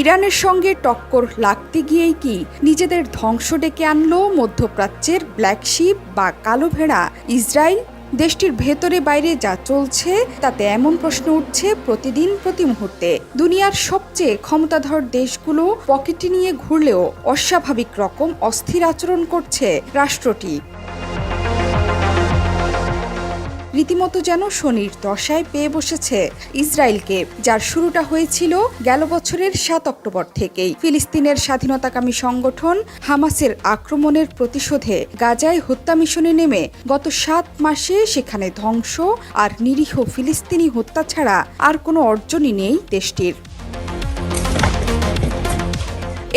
ইরানের সঙ্গে টক্কর লাগতে গিয়েই কি নিজেদের ধ্বংস ডেকে আনলো মধ্যপ্রাচ্যের ব্ল্যাক শিপ বা কালো ভেড়া? ইসরায়েল দেশটির ভেতরে বাইরে যা চলছে, তাতে এমন প্রশ্ন উঠছে প্রতিদিন প্রতি মুহূর্তে। দুনিয়ার সবচেয়ে ক্ষমতাধর দেশগুলো পকেটে নিয়ে ঘুরলেও অস্বাভাবিক রকম অস্থির আচরণ করছে রাষ্ট্রটি। রীতিমতো যেন শনির দশায় পেয়ে বসেছে ইসরায়েলকে, যার শুরুটা হয়েছিল গেল বছরের সাত অক্টোবর থেকেই। ফিলিস্তিনের স্বাধীনতাকামী সংগঠন হামাসের আক্রমণের প্রতিশোধে গাজায় হত্যা মিশনে নেমে গত সাত মাসে সেখানে ধ্বংস আর নিরীহ ফিলিস্তিনি হত্যা ছাড়া আর কোনো অর্জনই নেই দেশটির।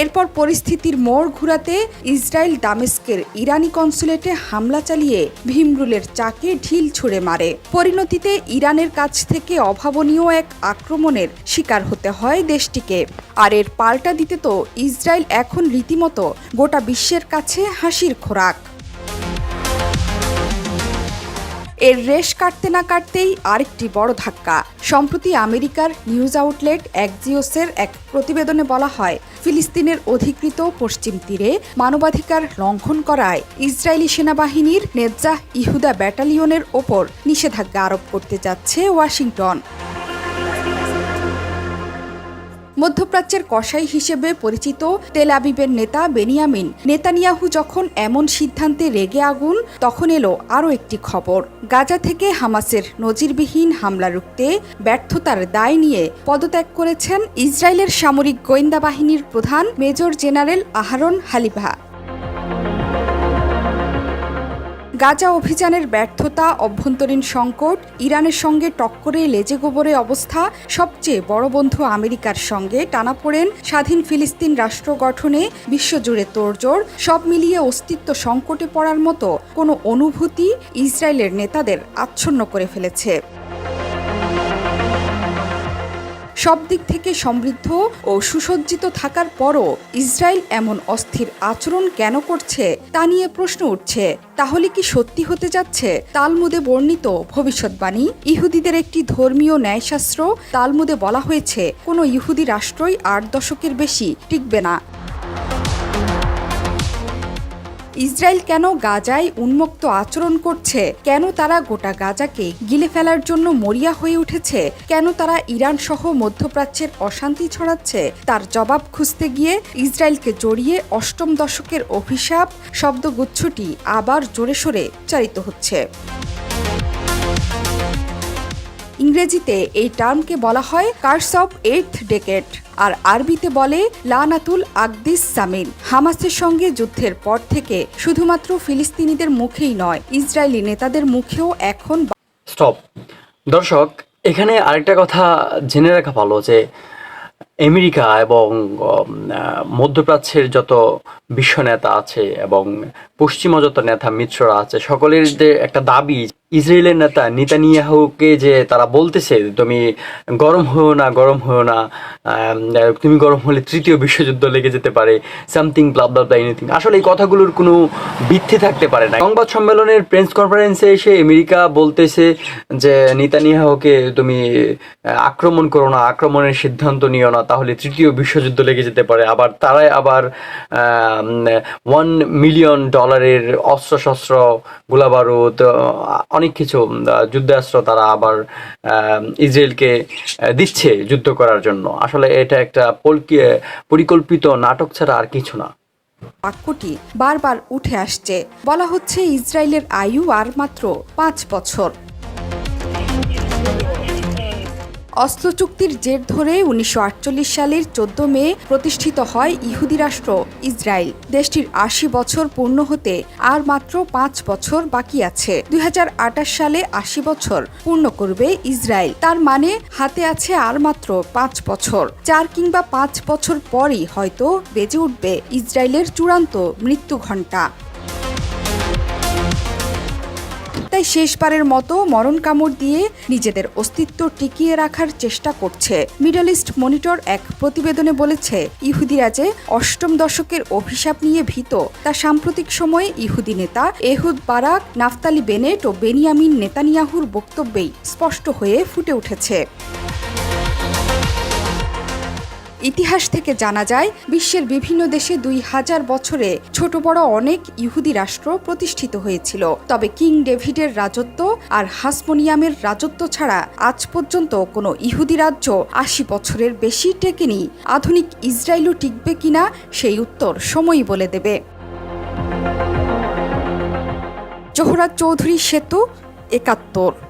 এরপর পরিস্থিতির মোড় ঘুরাতে ইসরায়েল দামেস্কের ইরানি কনসুলেটে হামলা চালিয়ে ভীমরুলের চাকে ঢিল ছুড়ে মারে। পরিণতিতে ইরানের কাছ থেকে অভাবনীয় এক আক্রমণের শিকার হতে হয় দেশটিকে। আর এর পাল্টা দিতে তো ইসরায়েল এখন রীতিমতো গোটা বিশ্বের কাছে হাসির খোরাক। এর রেশ কাটতে না কাটতেই আরেকটি বড় ধাক্কা। সম্প্রতি আমেরিকার নিউজ আউটলেট একজিওসের এক প্রতিবেদনে বলা হয়, ফিলিস্তিনের অধিকৃত পশ্চিম তীরে মানবাধিকার লঙ্ঘন করায় ইসরায়েলি সেনাবাহিনীর নেজ্জাহ ইহুদা ব্যাটালিয়নের ওপর নিষেধাজ্ঞা আরোপ করতে যাচ্ছে ওয়াশিংটন। মধ্যপ্রাচ্যের কসাই হিসেবে পরিচিত তেল আবিবের নেতা বেনিয়ামিন নেতানিয়াহু যখন এমন সিদ্ধান্তে রেগে আগুন, তখন এলো আরও একটি খবর। গাজা থেকে হামাসের নজিরবিহীন হামলা রুখতে ব্যর্থতার দায় নিয়ে পদত্যাগ করেছেন ইসরায়েলের সামরিক গোয়েন্দা বাহিনীর প্রধান major general Aharon Haliva. Gaza অভিযানের ব্যর্থতা, অভ্যন্তরীণ সংকট, ইরানের সঙ্গে টক্করে লেজে গোবরে অবস্থা, সবচেয়ে বড় বন্ধু আমেরিকার সঙ্গে টানাপোড়েন স্বাধীন ফিলিস্তিন রাষ্ট্র গঠনে বিশ্বজুড়ে তোড়জোড়, সব মিলিয়ে অস্তিত্ব সংকটে পড়ার মতো কোনো অনুভূতি ইসরায়েলের নেতাদের আচ্ছন্ন করে ফেলেছে। সব দিক থেকে সমৃদ্ধ ও সুসজ্জিত থাকার পরও ইসরায়েল এমন অস্থির আচরণ কেন করছে তা নিয়ে প্রশ্ন উঠছে, তাহলে কি সত্যি হতে যাচ্ছে? তালমুদে বর্ণিত ভবিষ্যৎবাণী, ইহুদিদের একটি ধর্মীয় ন্যায়শাস্ত্র, তালমুদে বলা হয়েছে, কোনো ইহুদি রাষ্ট্রই আট দশকের বেশি টিকবে না। ইসরায়েল কেন গাজায় উন্মুক্ত আচরণ করছে? কেন তারা গোটা গাজাকে গিলে ফেলার জন্য মরিয়া হয়ে উঠেছে? কেন তারা ইরান সহ মধ্যপ্রাচ্যের অশান্তি ছড়াচ্ছে? তার জবাব খুঁজতে গিয়ে ইসরায়েলকে জড়িয়ে অষ্টম দশকের অভিশাপ শব্দগুচ্ছটি আবার জোরে সোরে উচ্চারিত হচ্ছে। ইংরেজিতে এই টার্মকে বলা হয় কার্স অফ এইথ ডেকেট। আর আরবিতে বলে লানাতুল আকদিস সামিন। হামাসের সঙ্গে যুদ্ধের পর থেকে শুধুমাত্র ফিলিস্তিনিদের মুখেই নয়, ইসরায়েলি নেতাদের মুখেও এখন স্টপ। দর্শক, এখানে আরেকটা কথা জেনে রাখা ভালো যে আমেরিকা এবং মধ্যপ্রাচ্যের যত বিশ্ব নেতা আছে এবং পশ্চিমা যত নেতা মিত্ররা আছে, সকলের যে একটা দাবি ইসরায়েলের নেতা নিতানিয়াহুকে যে তারা বলতেছে, তুমি গরম হয়েও না, গরম হয়েও না তুমি গরম হলে তৃতীয় বিশ্বযুদ্ধ লেগে যেতে পারে সামথিং ব্লাব ব্লাব এনিথিং আসলে এই কথাগুলোর কোনো ভিত্তি থাকতে পারে না সংবাদ সম্মেলনের প্রেস কনফারেন্সে এসে আমেরিকা বলতেছে যে, নিতানিয়াহুকে তুমি আক্রমণ করো না, আক্রমণের সিদ্ধান্ত নিও না, তাহলে তৃতীয় বিশ্বযুদ্ধ লেগে যেতে পারে। আবার তারাই আবার ওয়ান মিলিয়ন ডলারের অস্ত্র শস্ত্র গোলাবারুদ অনেক কিছু যুদ্ধাস্ত্র তারা আবার ইসরায়েলকে দিচ্ছে যুদ্ধ করার জন্য। আসলে এটা একটা পরিকল্পিত নাটক ছাড়া আর কিছু না। বাক্যটি বারবার উঠে আসছে। বলা হচ্ছে ইসরায়েলের আয়ু আর মাত্র পাঁচ বছর। অস্ত্র চুক্তির জের ধরে উনিশশো আটচল্লিশ সালের চোদ্দ মে প্রতিষ্ঠিত হয় ইহুদি রাষ্ট্র ইসরায়েল। দেশটির আশি বছর পূর্ণ হতে আর মাত্র পাঁচ বছর বাকি আছে। দুই হাজার আটাশ সালে আশি বছর পূর্ণ করবে ইসরায়েল। তার মানে হাতে আছে আর মাত্র পাঁচ বছর। চার কিংবা পাঁচ বছর পরই হয়তো বেজে উঠবে ইসরায়েলের চূড়ান্ত মৃত্যু ঘণ্টা তাই শেষবারের মতো মরণ কামড় দিয়ে নিজেদের অস্তিত্ব টিকিয়ে রাখার চেষ্টা করছে। মিডল ইস্ট মনিটর এক প্রতিবেদনে বলেছে, ইহুদিরা যে অষ্টম দশকের অভিশাপ নিয়ে ভীত, তা সাম্প্রতিক সময়ে ইহুদি নেতা এহুদ বারাক, নাফতালি বেনেট ও বেনিয়ামিন নেতানিয়াহুর বক্তব্যেই স্পষ্ট হয়ে ফুটে উঠেছে। ইতিহাস থেকে জানা যায়, বিশ্বের বিভিন্ন দেশে দুই হাজার বছরে ছোট বড় অনেক ইহুদি রাষ্ট্র প্রতিষ্ঠিত হয়েছিল। তবে কিং ডেভিডের রাজত্ব আর হাসমোনিয়ামের রাজত্ব ছাড়া আজ পর্যন্ত কোনো ইহুদি রাজ্য আশি বছরের বেশি টেকেনি। আধুনিক ইসরায়েলও টিকবে কিনা সেই উত্তর সময়ই বলে দেবে। জোহরাত চৌধুরী সেতু একাত্তর।